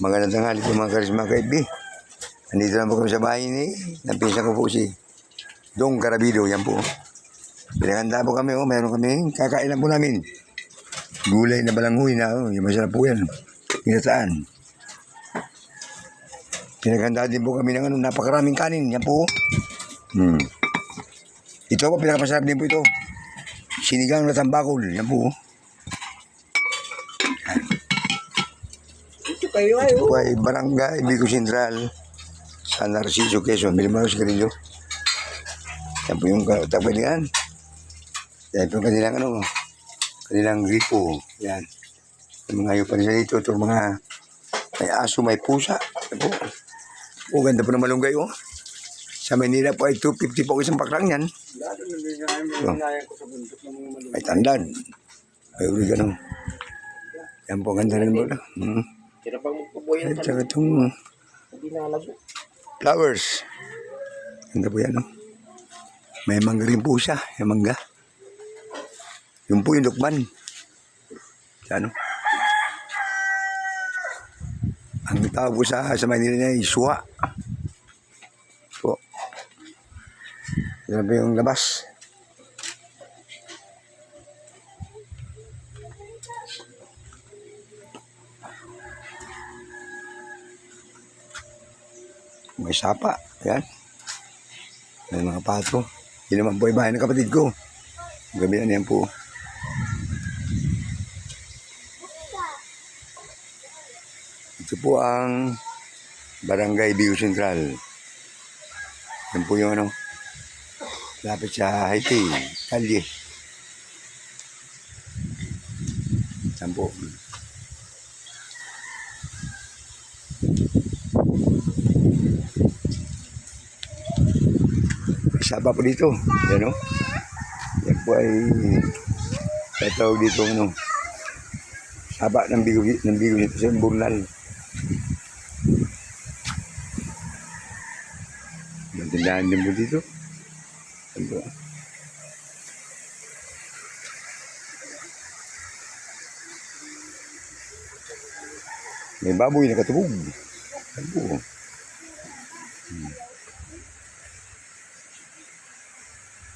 Magandang tanghali po mga karisma kaibi. Nandito na po kami sa bahay ni Napinsan ko po si Dong Carabido. Yan po. Pinaganda po kami. Oh. Mayroon kami. Kakain lang po namin. Gulay na balanghoy na. Oh. Yung masarap po yan. Pinataan. Pinaghanda din po kami ng ano, napakaraming kanin. Yan po. Hmm. Ito po, pinakamasarap din po ito. Sinigang na tambakol. Yan po. Ito kayo ay Ito ay Barangay Bico Central San Narciso, Quezon. Bili mo si Carillo. Yan po yung tapalian. Yan po yung kanilang ano, kanilang gripo. Yan. Yung mga pa nila dito. Ito mga may aso, may pusa. Yan po. Oh, ganda po ng malunggay oh. Sa Manila po ay 250 po isang paklang yan. Malulung. May tandan. Ay, uli ganun. Yan po, ganda rin po. Hmm. Kira pang magpubuhay At saka itong flowers. Ganda po yan, no? May mangga rin po siya, yung mangga. Yung po yung lukman. Sa ano? Ang tawag po sa, sa Manila niya ay suha. Po. Po yung labas. May sapa. Yan. May mga pato. Yun naman po ay ng kapatid ko. Gabi na yan po. Ito po ang Barangay Bigo Central. Yan po yung ano. Lapit sa Haiti. Kalye. Yan po. Saba po dito. Yan o. Yan po ay tatawag dito ano. Saba ng bigo, ng bigo nito sa Burnal. Magandaan din po dito. Yan po. May baboy na katubog. Yan po.